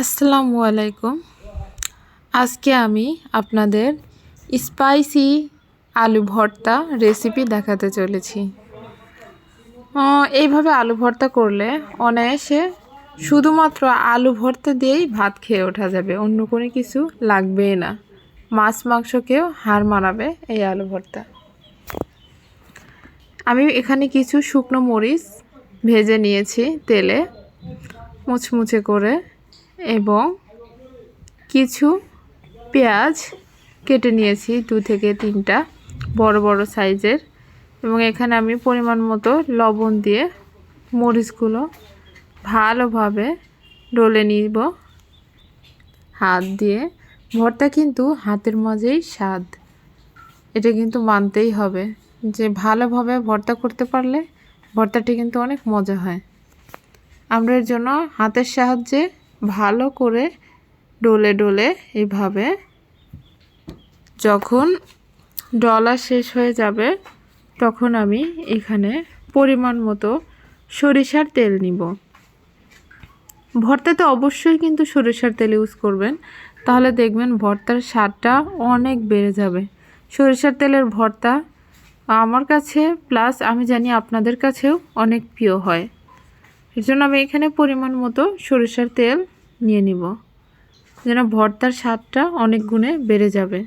আসসালামু আলাইকুম। আজকে আমি আপনাদের স্পাইসি আলু ভর্তা রেসিপি দেখাতে চলেছি। এইভাবে আলু ভর্তা করলে অনায়াসে শুধুমাত্র আলু ভর্তা দিয়েই ভাত খেয়ে ওঠা যাবে, অন্য কোনো কিছু লাগবে না। মাছ মাংসকেও হার মানাবে এই আলু ভর্তা। আমি এখানে কিছু শুকনো মরিচ ভেজে নিয়েছি তেলে মুচমুচে করে এবং কিছু পেঁয়াজ কেটে নিয়েছি, দু থেকে তিনটা, বড় বড় সাইজের। এবং এখানে আমি পরিমাণ মতো লবণ দিয়ে মরিচগুলো ভালোভাবে ডলে নিব। হাত দিয়ে। ভর্তা কিন্তু হাতের মজেই স্বাদ। এটা কিন্তু মানতেই হবে যে ভালোভাবে ভর্তা করতে পারলে ভর্তাটি কিন্তু অনেক মজা হয়। আমরা এর জন্য হাতের সাহায্যে ভালো করে ডলে ডলে এভাবে যখন ডলা শেষ হয়ে যাবে, তখন আমি এখানে পরিমাণ মতো সরিষার তেল নিব। ভর্তাতে অবশ্যই কিন্তু সরিষার তেল ইউজ করবেন। তাহলে দেখবেন ভর্তার স্বাদটা অনেক বেড়ে যাবে। সরিষার তেলের ভর্তা আমার কাছে প্লাস আমি জানি আপনাদের কাছেও অনেক প্রিয় হয়। এর জন্য আমি এখানে পরিমাণ মতো সরিষার তেল নিয়ে নিব। যেন ভর্তার স্বাদটা অনেক গুণে বেড়ে যাবে।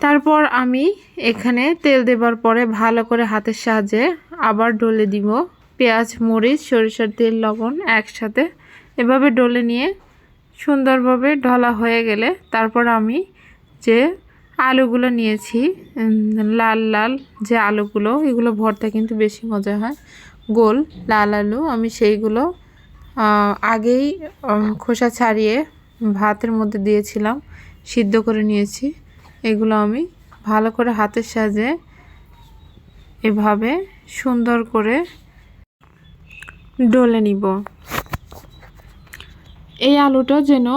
তারপর আমি এখানে তেল দেবার পরে ভালো করে হাতের সাহায্যে আবার ডলে দিব। পেঁয়াজ, মরিচ, সরিষার তেল, লবণ একসাথে এভাবে ডলে নিয়ে সুন্দরভাবে ঢলা হয়ে গেলে তারপর আমি যে আলুগুলো নিয়েছি লাল লাল যে আলুগুলো, এগুলো ভর্তা কিন্তু বেশি মজা হয়। গোল, লাল আলু আমি সেইগুলো আগেই খোসা ছাড়িয়ে ভাতের মধ্যে দিয়েছিলাম, সিদ্ধ করে নিয়েছি। এগুলো আমি ভালো করে হাতের সাহায্যে এভাবে সুন্দর করে ডলে নিব। এই আলুটা যেন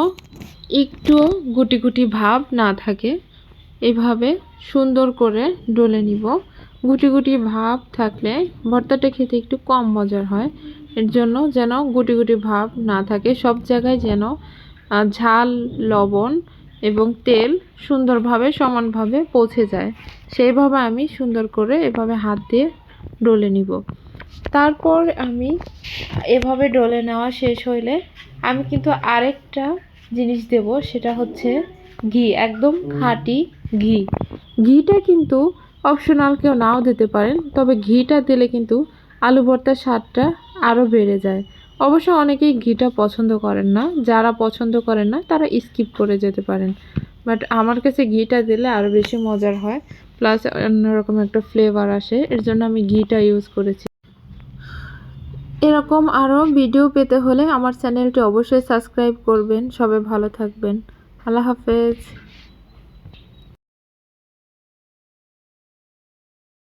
একটু গুটি গুটি ভাব না থাকে, এভাবে সুন্দর করে ডলে নিব। গুটি গুটি ভাব থাকলে ভর্তাটা খেতে একটু কম মজার হয়। এর জন্য যেন গুটি গুটি ভাব না থাকে। সব জায়গায় যেন ঝাল, লবণ এবং তেল সুন্দরভাবে, সমানভাবে পৌঁছে যায়। সেইভাবে আমি সুন্দর করে এভাবে হাত দিয়ে ডলে নিব। তারপর আমি এভাবে ডলে নেওয়া শেষ হইলে আমি কিন্তু আরেকটা জিনিস দেব, সেটা হচ্ছে ঘি, একদম খাঁটি ঘি। ঘিটা কিন্তু অপশনাল কেউ নাও দিতে পারেন, তবে ঘিটা দিলে কিন্তু আলু ভর্তার স্বাদটা আরও বেড়ে যায়। অবশ্য অনেকেই ঘিটা পছন্দ করেন না। যারা পছন্দ করেন না, তারা স্কিপ করে যেতে পারেন। বাট আমার কাছে ঘিটা দিলে আরও বেশি মজার হয়। প্লাস অন্যরকম একটা ফ্লেভার আসে, এর জন্য আমি ঘিটা ইউজ করেছি। এরকম আরও ভিডিও পেতে হলে আমার চ্যানেলটি অবশ্যই সাবস্ক্রাইব করবেন। সবাই ভালো থাকবেন। আল্লাহ হাফেজ।